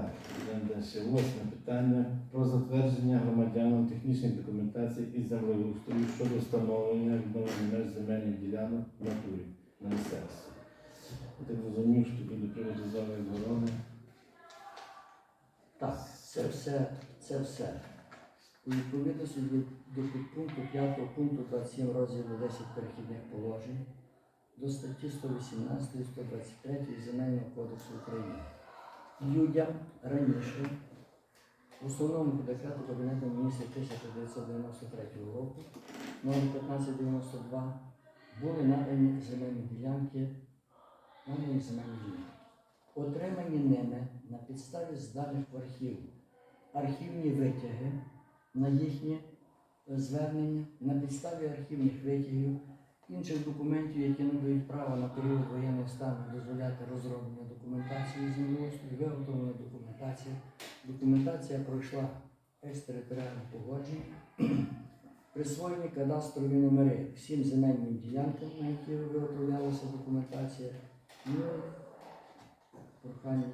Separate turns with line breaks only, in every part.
Так, йдемо далі. Восьме питання про затвердження громадянам технічних документацій із землеустрою щодо встановлення відновлення меж земельних ділянок в натурі на місцевості. Я так розумію, що буде приватизовані оборони.
Так, це все, це все. У відповідності до, підпункту 5 пункту 27 розділу 10 перехідних положень до статті 118 123 Земельного кодексу України. Людям раніше в основному декрету Кабінету міністрів 1993 року номер 1592 були надані земельні ділянки, надані земельні ділянки отримані ними на підставі зданих в архів архівні витяги на їхнє е, звернення, на підставі архівних витягів, інших документів, які надають право на період воєнних станів дозволяти розроблення документації землеустрою, виготовлена документація. Документація пройшла екстериторіальне погодження, присвоєні кадастрові номери всім земельним ділянкам, на які виготовлялася документація. Ну, прохання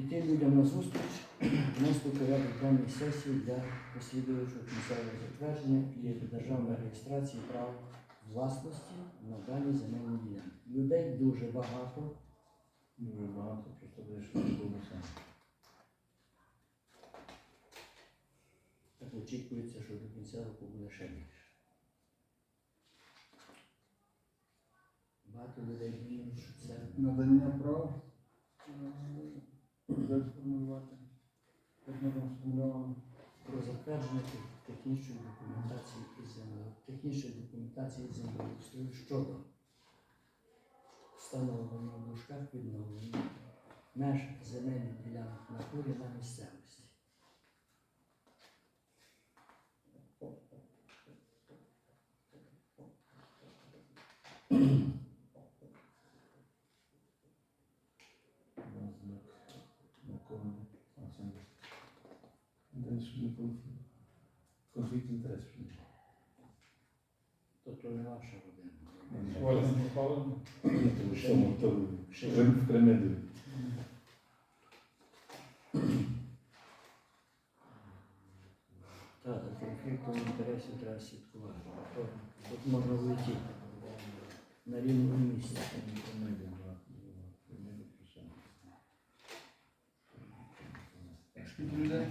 піти людям на зустріч, внести в порядок денний сесії для послідуючого кінцевого затвердження і державної реєстрації прав власності на дані земельні ділянки. Людей дуже багато.
Дуже багато, просто вийшло відбулося.
Так очікується, що до кінця року буде ще більше. Багато людей думають, що це
надання прав формулювати, як ми там сформулювали.
про затвердження технічної документації із землею, технічної документації землеустрою щодо встановлення в дужках відновлення меж земельних ділянок в натурі на місцевості.
Знак Це не- не конфлікт. Конфлікт інтересів.
Тобто не ваша родина.
Ось не попали.
Ні, тому що ми то в Кремлі.
Так, за конфліктом інтересів треба слідкувати. Тут можна влетіти на рівному місці.
Скільки
Şimdi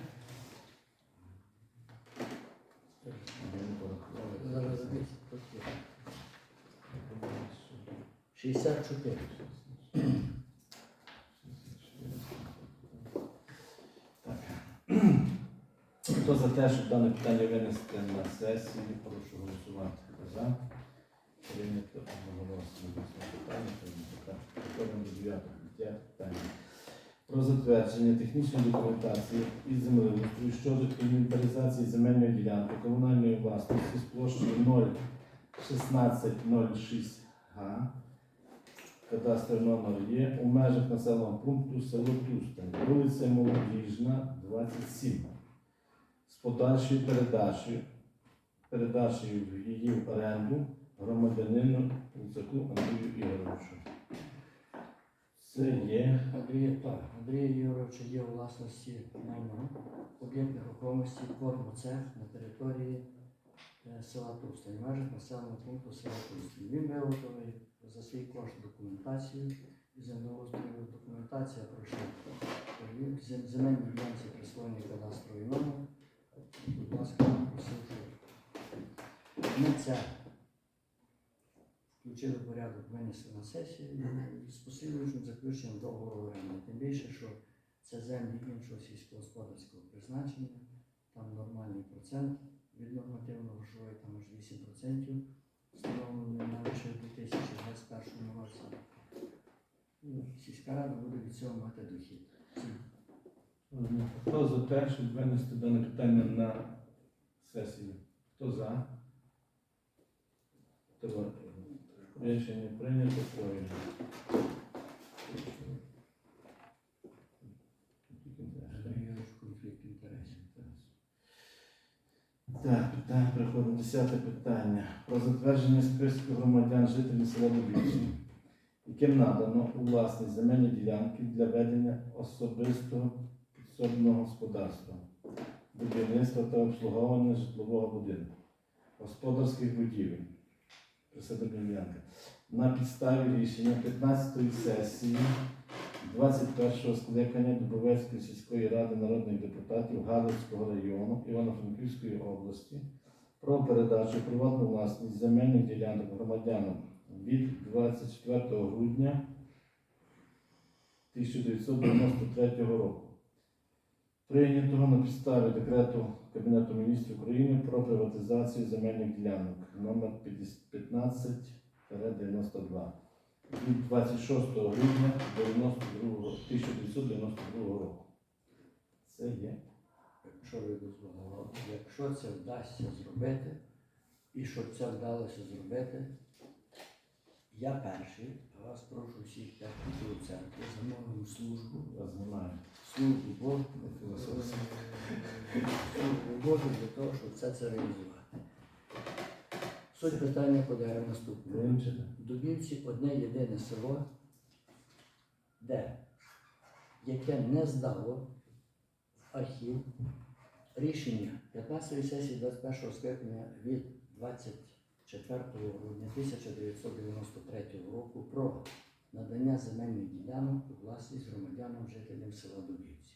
Şey Selçuk Bey.
Хто за те, щоб дане питання винести на сесії, прошу голосувати. За. Прийнято одноголосно. Питання, Переходимо до 9 питання. Про затвердження технічної документації із землеустрою щодо інвентаризації земельної ділянки комунальної власності з площею 01606 га. Кадастр номер є у межах населеного пункту село Тустань, вулиця Молодіжна, 27 з подальшою передачею, передачею її в оренду громадянину Луцаку Андрію Ігоровичу. Це є
Андрія, так, Андрія Юровича є у власності майно об'єкт нерухомості форму цех на території е, села Тустань, в межах населеного пункту села Тустань. Він виготовив за свій кошт документацію і землеустрою документація перевірку. Зем- земельні ділянці присвоєні кадастровий номер. Будь ласка, просив, включили в порядок, винесли на сесію з послідуючим заключенням договору оренди. Тим більше, що це землі іншого сільськогосподарського призначення, там нормальний процент від нормативно грошової, там аж 8% встановлений на лише в 2021 році. Сільська рада буде від цього мати дохід.
хто за те, щоб винести дане питання на сесію? Хто за? Хто Рішення прийнято
інтересів.
Так, питання переходимо. Десяте питання. Про затвердження списку громадян жителів села Дубівці, яким надано у власність земельні ділянки для ведення особистого підсобного господарства, будівництва та обслуговування житлового будинку, господарських будівель, присадибна ділянка. На підставі рішення 15-ї сесії 21-го скликання Дубовецької сільської ради народних депутатів Галицького району Івано-Франківської області про передачу приватну власність земельних ділянок громадянам від 24 грудня 1993 року. Прийнятого на підставі декрету Кабінету міністрів України про приватизацію земельних ділянок номер 15-92 від 26 грудня 1992 року. Це є.
Якщо ви дозволили, якщо це вдасться зробити, і щоб це вдалося зробити, я перший, а вас прошу всіх у церкві, замовимо службу, службу
філософське.
службу Божу для того, щоб все це реалізувати. Суть питання подає наступне. Дубівці одне єдине село, де, яке не здало в архів рішення 15 сесії 21 скликання від 24 грудня 1993 року про надання земельних ділянок у власність громадянам жителям села Дубівці.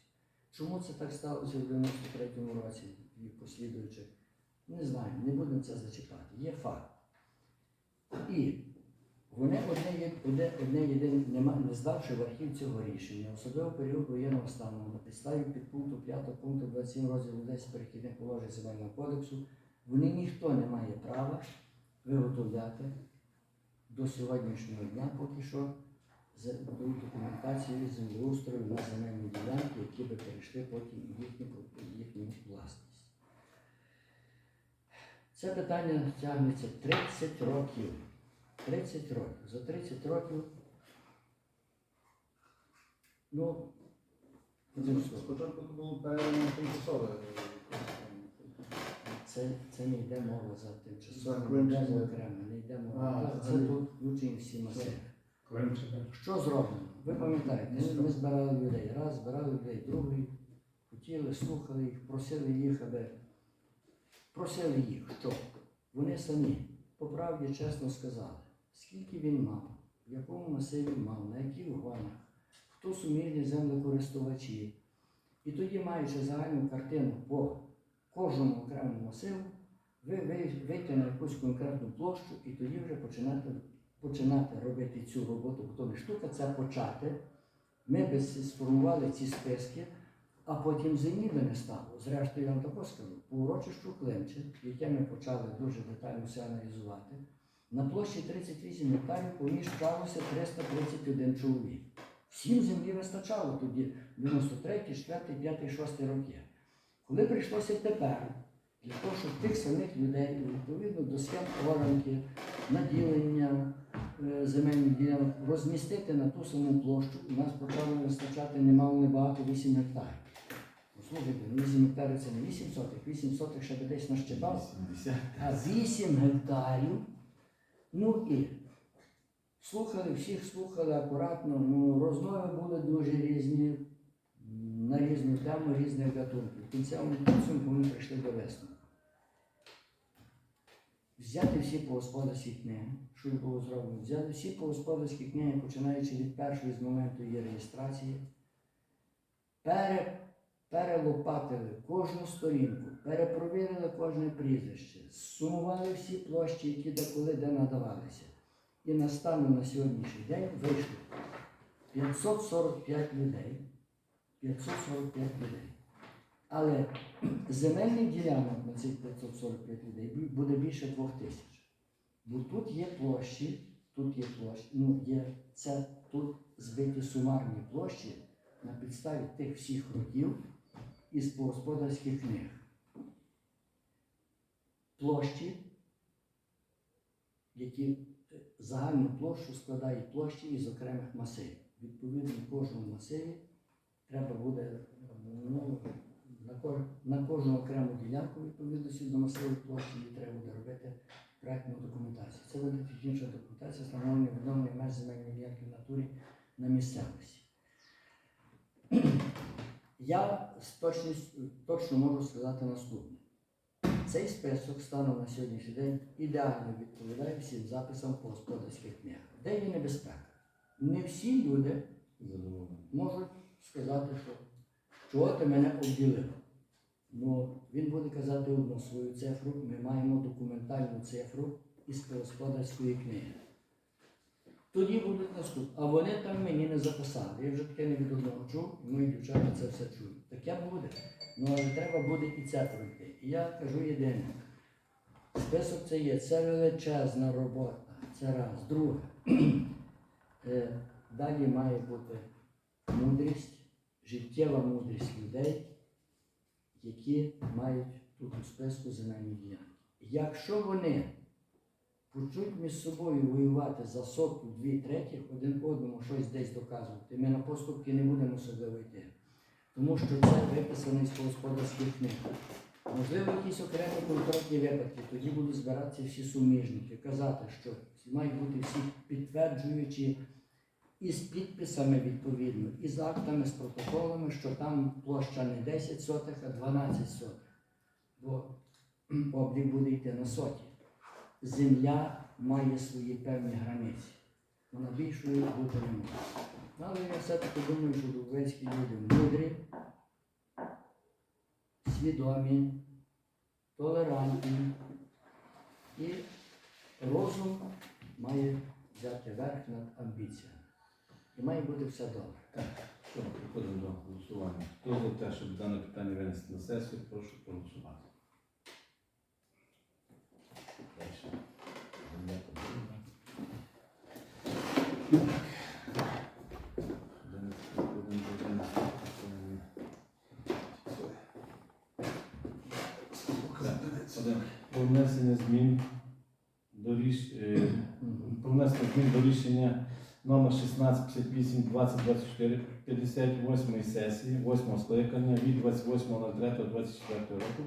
Чому це так сталося в 93 році і послідуючих? Не знаю, не будемо це зачіпати. Є факт. І вони одне, одне, одне єдине, не здавши в архів цього рішення, особливо період воєнного стану, на підставі підпункту 5 пункту 27 розділу 10 перехідних положень Земельного кодексу, вони ніхто не має права виготовляти до сьогоднішнього дня поки що до документацію землеустрою на земельні ділянки, які би перейшли потім їхню, їхню власність. Це питання тягнеться 30 років. 30 років. За 30 років, ну,
Спочатку було передано тимчасове.
Це, це не йде мова за тимчасово,
За
не йде
чи
окремо, не йде мова.
А,
Це
взагалі.
тут включені всі.
Климчика.
Що зроблено? Ви пам'ятаєте, ми, ми збирали людей. Раз, збирали людей, другий. Хотіли, слухали їх, просили їх, аби просили їх, що вони самі по правді чесно сказали, скільки він мав, в якому масиві мав, на яких угонах, хто суміжні землекористувачі. І тоді, маючи загальну картину по кожному окремому масиву, ви ви- вийти на якусь конкретну площу і тоді вже починати починати робити цю роботу, бо то штука це почати. Ми би сформували ці списки, а потім землі би не стало. Зрештою, я вам також скажу, по урочищу Климче, яке ми почали дуже детально все аналізувати, на площі 38 гектарів поміщалося 331 чоловік. Всім землі вистачало тоді 93, 4, 5, 6 роки. Коли прийшлося тепер, для того, щоб тих самих людей, відповідно до схем оранки, наділення е, земельних ділянок розмістити на ту саму площу, у нас почало вистачати немало небагато 8 гектарів. Послухайте, ну 8 гектарів це не 8 сотих, 8 сотих ще десь нащебав, а 8 гектарів. Ну і слухали, всіх слухали акуратно, ну розмови були дуже різні, на різну тему різних гатунків. В кінцевому підсумку ми прийшли до висновку. Взяти всі погосподарські книги, що й було зроблено, взяти всі погосподарські книги, починаючи від першої з моменту її реєстрації, пере, перелопатили кожну сторінку, перепровірили кожне прізвище, сумували всі площі, які деколи де надавалися. І на станом на сьогоднішній день вийшло 545 людей. 545 людей. Але земельних ділянок на цих 545 людей буде більше двох тисяч. Бо тут є площі, тут є площі, ну є це тут збиті сумарні площі на підставі тих всіх років із господарських книг. Площі, які е, загальну площу складають площі із окремих масивів. Відповідно, кожному масиві треба буде ну, на, кож, на кожну окрему ділянку відповідності до масиву площі її треба буде робити проектну документацію. Це буде технічна документація, встановлення відновлення меж земельної ділянки в натурі на місцевості. Я з точністю, точно можу сказати наступне. Цей список станом на сьогоднішній день ідеально відповідає всім записам по господарських книгах. Де є небезпека? Не всі люди можуть сказати, що чого ти мене обділив. Ну, він буде казати одну свою цифру, ми маємо документальну цифру із господарської книги. Тоді будуть наступні. А вони там мені не записали. Я вже таке не від одного чув, і мої дівчата це все чують. Таке буде. Ну але треба буде і це пройти. І я кажу єдине. Список це є, це величезна робота. Це раз. Друге. Е, Далі має бути мудрість, життєва мудрість людей, які мають тут у списку земельні ділянки. Якщо вони почнуть між собою воювати за сотку, дві третіх, один одному щось десь доказувати, ми на поступки не будемо особливо йти. Тому що це виписано із господарських книг. Можливо, якісь окремі конкретні випадки, тоді будуть збиратися всі суміжники, казати, що мають бути всі підтверджуючі і з підписами відповідно, і з актами, з протоколами, що там площа не 10 сотих, а 12 сотих. Бо облік буде йти на соті. Земля має свої певні границі. Вона більшою бути не може. Але я все-таки думаю, що дубельські люди мудрі, свідомі, толерантні і розум має взяти верх над амбіціями. І має бути все добре.
Так, що, переходимо до голосування. Хто за те, щоб дане питання винести на сесію, прошу проголосувати. Е, про внесення змін до рішення номер 1658 2024 58 сесії 8 скликання від 28.03.24 року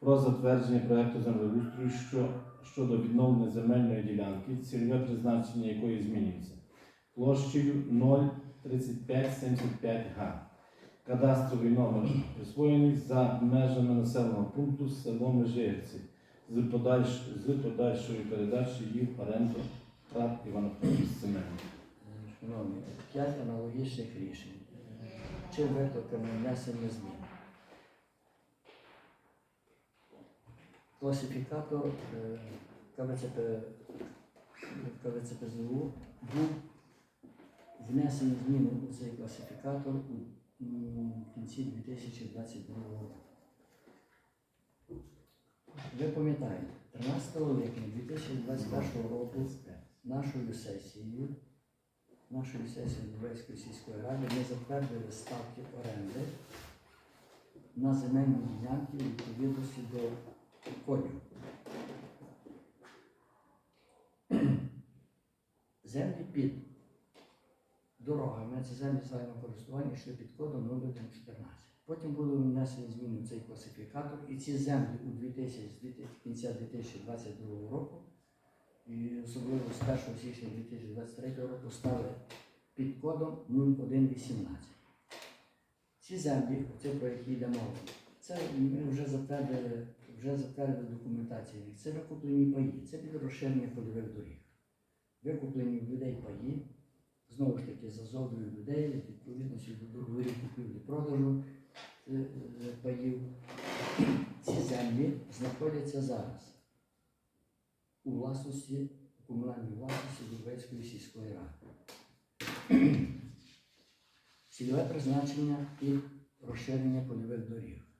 про затвердження проекту землеустрою що, щодо відновлення земельної ділянки, цільове призначення якої змінюється площею 03575 га. Кадастровий номер присвоєний за межами населеного пункту село Межигірці з, подальш... з подальшою передачею в оренду ПРАТ Івано-Франківськ Семенів.
Шановні, п'ять аналогічних рішень. Чим викликано внесення змін? Класифікатор е, КВЦП, КВЦПЗУ був внесений зміни у цей класифікатор у кінці 2022 року. Ви пам'ятаєте, 13 липня 2021 року нашою сесією нашої сесії Дубельської сільської ради ми затвердили ставки оренди на земельні ділянки відповідності до кодів. Землі під дорогами, це землі загального користування, йшли під кодом 0114. Потім були внесені зміни в цей класифікатор, і ці землі у 2000, з 2000 кінця 2022 року і особливо з 1 січня 2023 року стали під кодом 0118. Ці землі, це про які йде мова, це ми вже затвердили, вже затвердили документацію. Це викуплені паї, це під розширення польових доріг. Викуплені в людей паї, знову ж таки, за згодою людей, відповідності до договорів купівлі-продажу е, е, паїв. Ці землі знаходяться зараз у власності, у комунальній власності Дубецької сільської ради. Цільове призначення і розширення польових доріг.